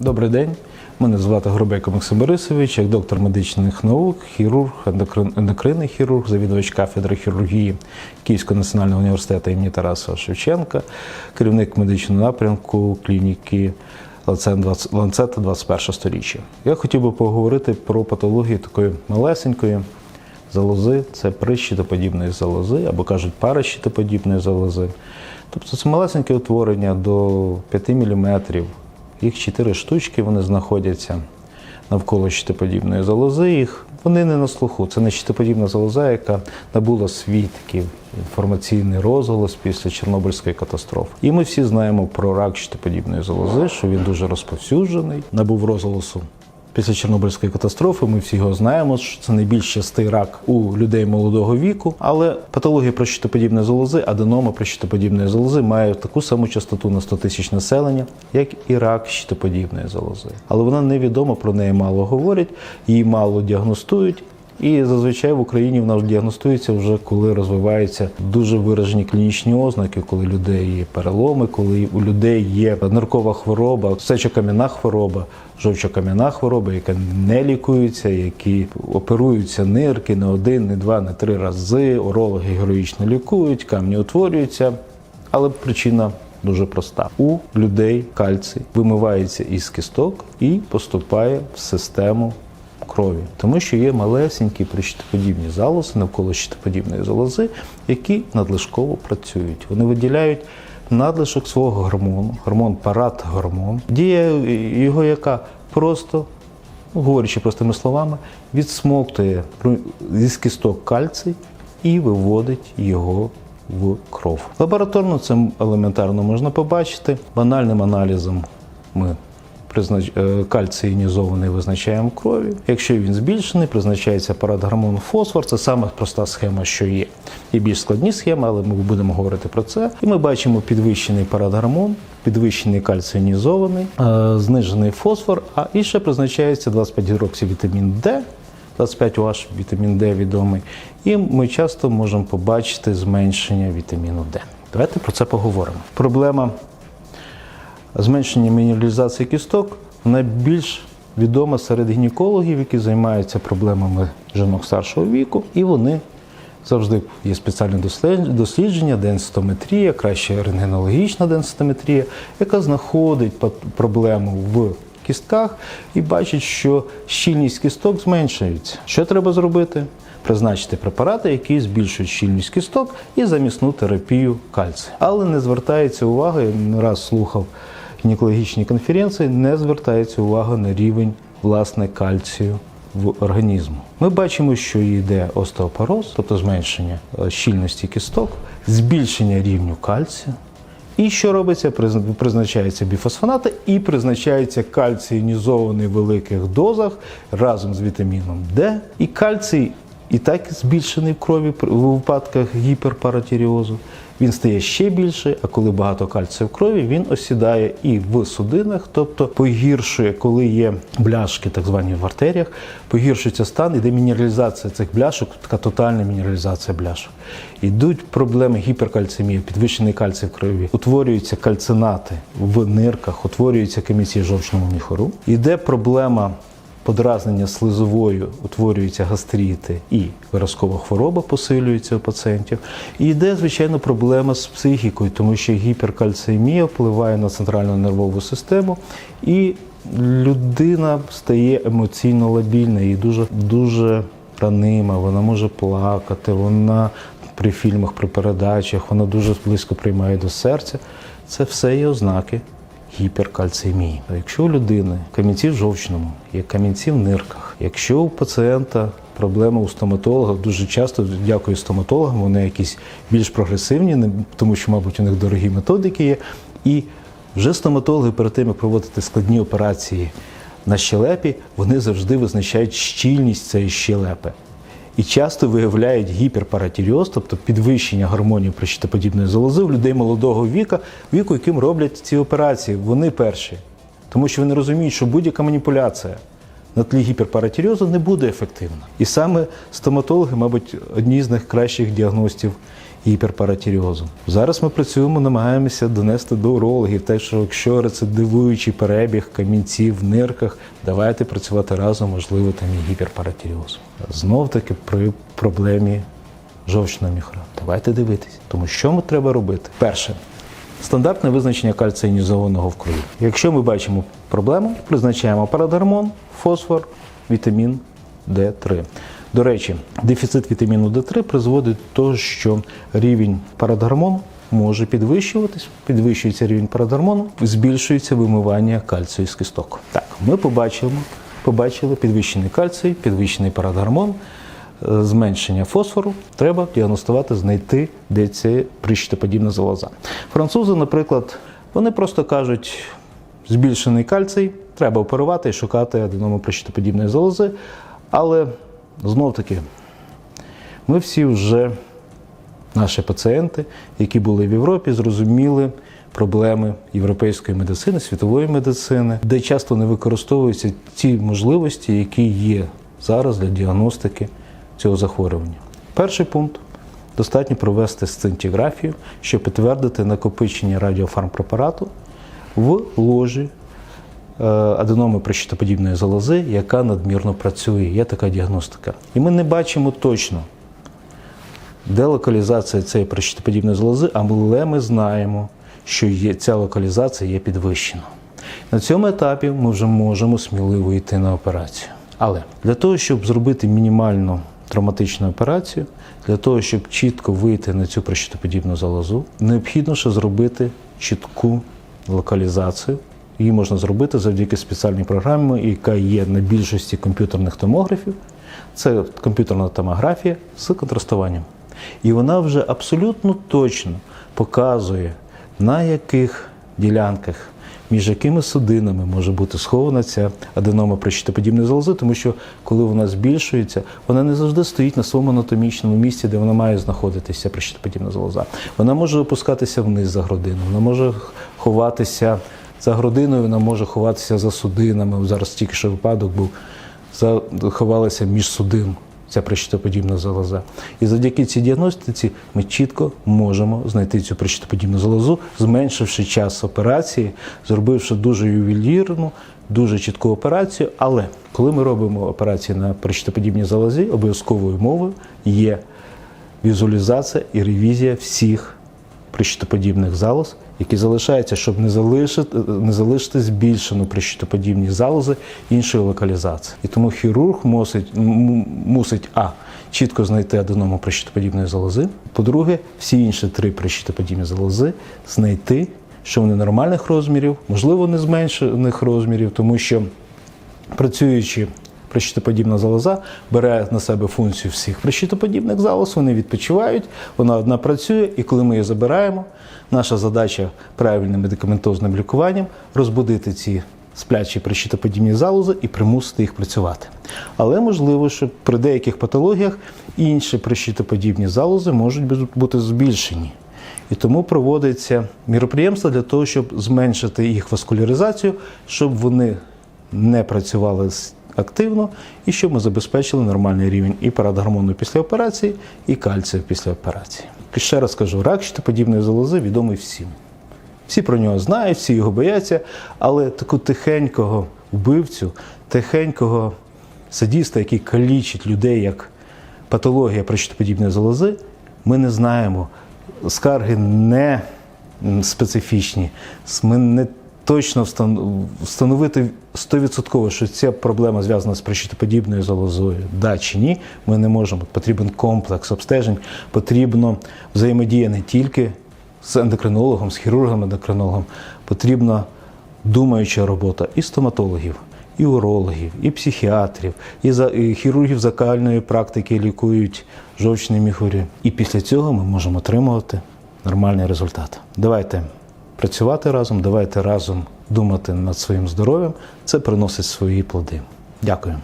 Добрий день. Мене звати Грубейко Максим Борисович, як доктор медичних наук, хірург, ендокрин- ендокринний хірург, завідувач кафедри хірургії Київського національного університету імені Тараса Шевченка, керівник медичного напрямку клініки Ланцет 20 Ланцета 21 сторіччя. Я хотів би поговорити про патологію такої малесенької залози, це прищитоподібної залози, або кажуть паращитоподібної залози. Тобто це малесеньке утворення до 5 мм. Їх чотири штучки, вони знаходяться навколо щитоподібної залози. Їх вони не на слуху. Це не щитоподібна залоза, яка набула свій інформаційний розголос після Чорнобильської катастрофи. І ми всі знаємо про рак щитоподібної залози, що він дуже розповсюджений, набув розголосу Після Чорнобильської катастрофи ми всі його знаємо, що це найбільш частий рак у людей молодого віку. Але патологія прощитоподібної залози, аденома прощитоподібної залози має таку саму частоту на 100 тисяч населення, як і рак щитоподібної залози. Але вона невідома, про неї мало говорять, її мало діагностують. І зазвичай в Україні вона діагностується вже коли розвиваються дуже виражені клінічні ознаки, коли людей є переломи, коли у людей є ниркова хвороба, сечокам'яна хвороба, жовчокам'яна хвороба, яка не лікується, які оперуються нирки не один, не два, не три рази. Урологи героїчно лікують, камні утворюються, але причина. Дуже проста. У людей кальцій вимивається із кісток і поступає в систему крові, тому що є малесенькі прищитоподібні залози навколо щитоподібної залози, які надлишково працюють. Вони виділяють надлишок свого гормону, гормон паратгормон. Дія його яка просто, говорячи простими словами, відсмоктує зі кісток кальцій і виводить його в кров. Лабораторно це елементарно можна побачити. Банальним аналізом ми признач... е, кальцій іонізований визначаємо крові. Якщо він збільшений, призначається парадгормон фосфор. Це саме проста схема, що є. Є більш складні схеми, але ми будемо говорити про це. І ми бачимо підвищений парадгормон, підвищений кальцій іонізований, е, знижений фосфор, а і ще призначається 25 гідроксивітамін Д. 25 OH, вітамін Д відомий, і ми часто можемо побачити зменшення вітаміну Д. Давайте про це поговоримо. Проблема зменшення мінералізації кісток вона більш відома серед гінекологів, які займаються проблемами жінок старшого віку, і вони завжди є спеціальне дослідження, денситометрія, краще рентгенологічна денситометрія, яка знаходить проблему в кістках і бачить, що щільність кісток зменшується. Що треба зробити? Призначити препарати, які збільшують щільність кісток і замісну терапію кальцію. Але не звертається не раз слухав гінекологічні конференції, не звертається увага на рівень власне кальцію в організму. Ми бачимо, що йде остеопороз, тобто зменшення е, щільності кісток, збільшення рівню кальцію. І що робиться? Приз- Призначаються біфосфонати і призначається кальцій іонізований в великих дозах разом з вітаміном Д. І кальцій і так збільшений в крові у випадках гіперпаратіріозу. Він стає ще більше, а коли багато кальцію в крові, він осідає і в судинах, тобто погіршує, коли є бляшки, так звані в артеріях, погіршується стан, іде мінералізація цих бляшок, така тотальна мінералізація бляшок. Йдуть проблеми гіперкальцемії, підвищений кальцій в крові, утворюються кальцинати в нирках, утворюються комісії жовчному міхору. Іде проблема подразнення слизовою, утворюються гастріти і виразкова хвороба посилюється у пацієнтів. І йде, звичайно, проблема з психікою, тому що гіперкальцемія впливає на центральну нервову систему, і людина стає емоційно лабільна і дуже, дуже ранима, вона може плакати, вона при фільмах, при передачах, вона дуже близько приймає до серця. Це все є ознаки гіперкальцемії. Якщо у людини камінці в жовчному, є камінці в нирках, якщо у пацієнта проблема у стоматолога, дуже часто дякую стоматологам, вони якісь більш прогресивні, тому що, мабуть, у них дорогі методики є. І вже стоматологи перед тим, як проводити складні операції на щелепі, вони завжди визначають щільність цієї щелепи. І часто виявляють гіперпаратіріоз, тобто підвищення гормонів прищитоподібної залози в людей молодого віка, віку, яким роблять ці операції. Вони перші. Тому що вони розуміють, що будь-яка маніпуляція на тлі гіперпаратіріозу не буде ефективна. І саме стоматологи, мабуть, одні з найкращих діагностів гіперпаратіріозу. Зараз ми працюємо, намагаємося донести до урологів те, що якщо рецидивуючий перебіг камінців в нирках, давайте працювати разом, можливо, там і гіперпаратіріоз. Знов таки при проблемі жовчного міхура. Давайте дивитись. Тому що ми треба робити? Перше. Стандартне визначення кальцію інізованого в крові. Якщо ми бачимо проблему, призначаємо парадгормон, фосфор, вітамін Д3. До речі, дефіцит вітаміну Д3 призводить до того, що рівень парадгормону може підвищуватись, підвищується рівень парадгормону, збільшується вимивання кальцію з кісток. Так, ми побачимо, побачили підвищений кальцій, підвищений парадгормон, е, зменшення фосфору. Треба діагностувати, знайти, де це прищитоподібна залоза. Французи, наприклад, вони просто кажуть, збільшений кальцій, треба оперувати і шукати аденому прищитоподібної залози. Але знов таки, ми всі вже, наші пацієнти, які були в Європі, зрозуміли проблеми європейської медицини, світової медицини, де часто не використовуються ті можливості, які є зараз для діагностики цього захворювання. Перший пункт. Достатньо провести сцинтіграфію, щоб підтвердити накопичення радіофармпрепарату в ложі аденоми прищитоподібної залози, яка надмірно працює. Є така діагностика. І ми не бачимо точно, де локалізація цієї прищитоподібної залози, але ми знаємо, що є, ця локалізація є підвищена. На цьому етапі ми вже можемо сміливо йти на операцію. Але для того, щоб зробити мінімальну травматичну операцію, для того, щоб чітко вийти на цю прищитоподібну залозу, необхідно ще зробити чітку локалізацію. Її можна зробити завдяки спеціальній програмі, яка є на більшості комп'ютерних томографів. Це комп'ютерна томографія з контрастуванням. І вона вже абсолютно точно показує, на яких ділянках, між якими судинами може бути схована ця аденома прищитоподібної залози, тому що коли вона збільшується, вона не завжди стоїть на своєму анатомічному місці, де вона має знаходитися прищитоподібна залоза. Вона може опускатися вниз за грудину, вона може ховатися за грудиною, вона може ховатися за судинами. Зараз тільки що випадок був, ховалася між судин ця прищитоподібна залоза. І завдяки цій діагностиці ми чітко можемо знайти цю прищитоподібну залозу, зменшивши час операції, зробивши дуже ювелірну, дуже чітку операцію. Але коли ми робимо операції на прищитоподібній залозі, обов'язковою мовою є візуалізація і ревізія всіх прищитоподібних залоз, які залишаються, щоб не залишити, не залишити збільшену прищитоподібні залози іншої локалізації. І тому хірург мусить, мусить а. Чітко знайти аденому прищитоподібної залози. По-друге, всі інші три прищитоподібні залози знайти, що вони нормальних розмірів, можливо, не зменшених розмірів, тому що працюючи прищитоподібна залоза бере на себе функцію всіх прищитоподібних залоз, вони відпочивають, вона одна працює, і коли ми її забираємо, наша задача правильним медикаментозним лікуванням розбудити ці сплячі прищитоподібні залози і примусити їх працювати. Але можливо, що при деяких патологіях інші прищитоподібні залози можуть бути збільшені. І тому проводиться міроприємство для того, щоб зменшити їх васкуляризацію, щоб вони не працювали з- активно і щоб ми забезпечили нормальний рівень і парадгормону після операції, і кальцію після операції. Ще раз кажу, рак щитоподібної залози відомий всім. Всі про нього знають, всі його бояться, але таку тихенького вбивцю, тихенького садіста, який калічить людей як патологія прищитоподібної залози, ми не знаємо. Скарги не специфічні. Ми не точно встан- встановити 100%, що ця проблема зв'язана з прищитоподібною залозою, да чи ні, ми не можемо. Потрібен комплекс обстежень, потрібно взаємодія не тільки з ендокринологом, з хірургом, ендокринологом, потрібна думаюча робота і стоматологів, і урологів, і психіатрів, і, за, і хірургів закальної практики лікують жовчні міхурі. І після цього ми можемо отримувати нормальний результат. Давайте працювати разом, давайте разом думати над своїм здоров'ям. Це приносить свої плоди. Дякую.